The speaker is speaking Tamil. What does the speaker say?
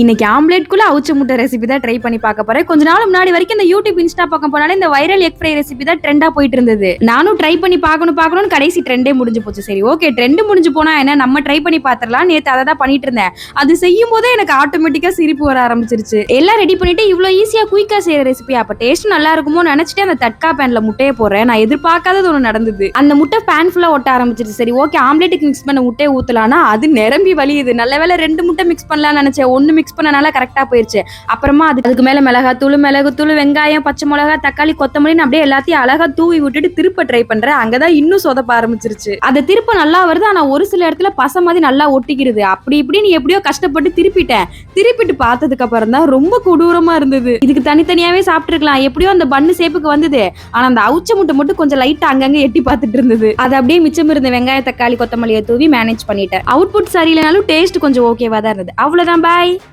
இன்னைக்கு ஆம்லேட்குள்ள அவுச்ச முட்டை ரெசிபி தான் ட்ரை பண்ணி பார்க்க போறேன். கொஞ்ச நாள் முன்னாடி வரைக்கும் இந்த யூடியூப் இன்ஸ்டா பக்கம் போனாலே இந்த வைரல் எக் ஃப்ரை ரெசிபி தான் ட்ரெண்டா போயிட்டு இருந்தது. நானும் ட்ரை பண்ணி பார்க்கணும் பார்க்கணும்னு கடைசி ட்ரெண்டே முடிஞ்சு போச்சு. சரி ஓகே ட்ரெண்ட் முடிஞ்சு போனா என்ன? நம்ம ட்ரை பண்ணி பார்த்துடலாம். நேத்து அதை தான் பண்ணிட்டு இருந்தேன். அது செய்யும் போதே எனக்கு ஆட்டோமேட்டிக்கா சிரிப்பு வர ஆரம்பிச்சிருச்சு. எல்லாம் ரெடி பண்ணிட்டு இவ்வளவு ஈஸியா குயிக்கா செய்யற ரெசிபி அப்ப டேஸ்ட் நல்லா இருக்குமோ நினைச்சிட்டு அந்த தட்கா பேன்ல முட்டையை போடுறேன். நான் எதிர்பார்க்காதது ஒன்று நடந்தது. அந்த முட்டை பேன் ஃபுல்லா ஒட்ட ஆரம்பிச்சிருச்சு. சரி ஓகே ஆம்லேட்டுக்கு மிக்ஸ் பண்ண முட்டையை ஊத்தலாம்னா அது நிரம்பி வலியுது நல்ல வேலை ரெண்டு முட்டை மிக்ஸ் பண்ணலாம்னு நினைச்சேன். ஒன்னு மிக்ஸ் பண்ணனால கரெக்டா போயிருச்சு. அப்புறமா அதுக்கு அதுக்கு மேல மிளகாத்தூள் மிளகுத்தூள் வெங்காயம் பச்சை மிளகா தக்காளி கொத்தமல்லின்னு அப்படியே எல்லாத்தையும் அழகா தூவி விட்டுட்டு திருப்ப ட்ரை பண்றேன். அங்கதான் இன்னும் சொதப்ப ஆரம்பிச்சிருச்சு. அந்த திருப்ப நல்லா வருது ஆனா ஒரு சில இடத்துல பச மாதிரி நல்லா ஒட்டிக்கிறது அப்படி இப்படின்னு எப்படியோ கஷ்டப்பட்டு திருப்பிட்டேன். திருப்பிட்டு பார்த்ததுக்கு அப்புறம் தான் ரொம்ப கொடூரமா இருந்தது. இதுக்கு தனித்தனியாவே சாப்பிட்டுருக்கலாம். எப்படியோ அந்த பண்ணு சேப்புக்கு வந்தது. ஆனா அந்த அவுச்ச முட்டை மட்டும் கொஞ்சம் லைட்டா அங்கங்க எட்டி பார்த்துட்டு இருந்தது. அது அப்படியே மிச்சம் இருந்த வெங்காய தக்காளி கொத்தமல்லியை தூவி மேனேஜ் பண்ணிட்டேன். அவுட்புட் சரியில்லைனாலும் டேஸ்ட் கொஞ்சம் ஓகேவா தான் இருந்தது. அவ்வளவுதான் பாய்